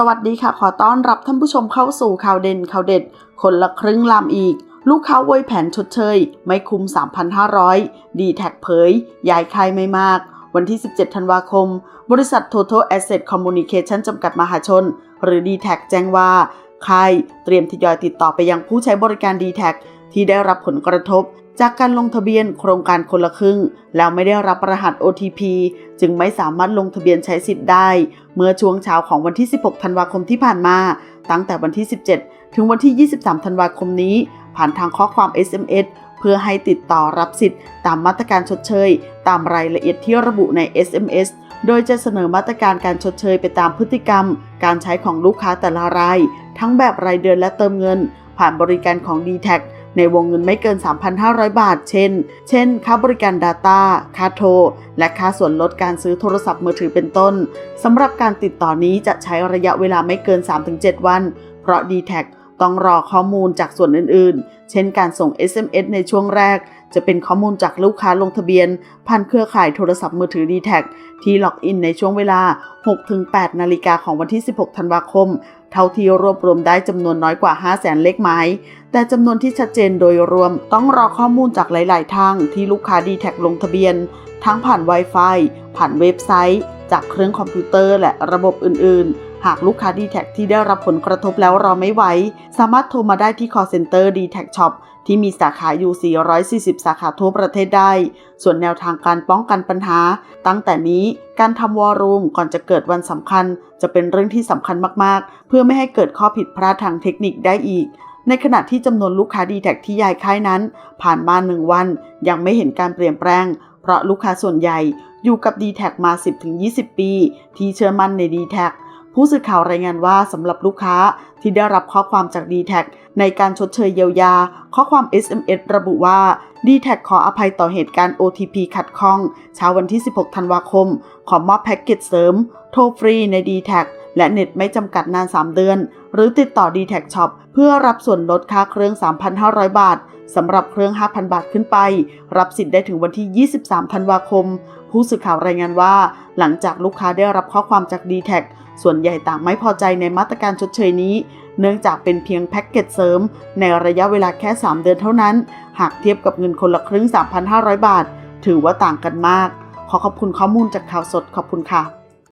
สวัสดีค่ะ ขอต้อนรับท่านผู้ชมเข้าสู่ข่าวเด่นข่าวเด็ด คนละครึ่งลำอีก ลูกค้าโวยแผนชดเชย ไม่คุ้ม 3,500 ดีแท็กเผย ย้ายค่ายไม่มาก วันที่ 17 ธันวาคม บริษัท Total Asset Communication จำกัดมหาชน หรือ d t แทแจ้งว่า ค่ายเตรียมทยอยติดต่อไปยังผู้ใช้บริการ d t แท ที่ได้รับผลกระทบจากการลงทะเบียนโครงการคนละครึ่ง แล้วไม่ได้รับรหัส OTP จึงไม่สามารถลงทะเบียนใช้สิทธิ์ได้ เมื่อช่วงเช้าของวันที่ 16 ธันวาคมที่ผ่านมา ตั้งแต่วันที่ 17 ถึงวันที่ 23 ธันวาคมนี้ ผ่านทางข้อความ SMS เพื่อให้ติดต่อรับสิทธิ์ตามมาตรการชดเชย ตามรายละเอียดที่ระบุใน SMS โดยจะเสนอมาตรการการชดเชยไปตามพฤติกรรม การใช้ของลูกค้าแต่ละราย ทั้งแบบรายเดือนและเติมเงิน ผ่านบริการของ d t แท ในวงเงินไม่เกิน 3,500 บาท เช่น เช่น ค่าบริการ Data ค่าโทร และค่าส่วนลดการซื้อโทรศัพท์มือถือเป็นต้นสำหรับการติดต่อนี้จะใช้ระยะเวลาไม่เกิน 3-7 วัน เพราะ d t แท ต้องรอข้อมูลจากส่วนอื่นๆ เช่นการส่ง SMS ในช่วงแรก จะเป็นข้อมูลจากลูกค้าลงทะเบียน ผ่านเครือข่ายโทรศัพท์มือถือ d t แทที่ล็อกอินในช่วงเวลา 6-8 นาฬิกาของวันที่ 16 ธันวาคม เท่าที่รวบรวมได้จำนวนน้อยกว่า 5 0 0แสนเลขหมาย แต่จำนวนที่ชัดเจนโดยรวมต้องรอข้อมูลจากหลาย ๆ ทางที่ลูกค้า d t แทลงทะเบียน ทั้งผ่าน Wi-Fi ผ่านเว็บไซต์ จากเครื่องคอมพิวเตอร์และระบบอื่น ๆ หากลูกค้า d t แทที่ได้รับผลกระทบแล้วรอไม่ไหว สามารถโทรมาได้ที่ call center d t แท Shop ที่มีสาขาอยู่ 440 สาขาทั่วประเทศได้ ส่วนแนวทางการป้องกันปัญหา ตั้งแต่นี้การทำวอรูมก่อนจะเกิดวันสำคัญ จะเป็นเรื่องที่สำคัญมากๆ เพื่อไม่ให้เกิดข้อผิดพลาดทางเทคนิคได้อีก ในขณะที่จำนวนลูกค้า d t แทที่ย้ายค่ายนั้น ผ่านมา1วัน ยังไม่เห็นการเปลี่ยนแปลง เพราะลูกค้าส่วนใหญ่อยู่กับ d t แทมา 10-20 ปี ที่เชื่อมั่นใน d t แท ผู้สื่อข่าวรายงานว่าสำหรับลูกค้าที่ได้รับข้อความจาก d t แทในการชดเชยเยียวยา ข้อความ SMS ระบุว่า d t แทขออภัยต่อเหตุการณ์ OTP ขัดข้อง เช้าวันที่ 16 ธันวาคม ขอมอบแพ็กเกจเสริม โทรฟรีใน d t แท และเน็ตไม่จำกัดนาน 3 เดือน หรือติดต่อ d t แท Shop เพื่อรับส่วนลดค่าเครื่อง 3,500 บาทสำหรับเครื่อง 5,000 บาทขึ้นไป รับสิทธิ์ได้ถึงวันที่ 23 ธันวาคม ผู้สื่อข่าวรายงานว่า หลังจากลูกค้าได้รับข้อความจาก d t แทส่วนใหญ่ต่างไม่พอใจในมาตรการชดเชยนี้ เนื่องจากเป็นเพียงแพ็กเกจเสริม ในระยะเวลาแค่ 3 เดือนเท่านั้น หากเทียบกับเงินคนละครึ่ง 3,500 บาท ถือว่าต่างกันมาก ขอขอบคุณข้อมูลจากข่าวสดขอบคุณค่ะ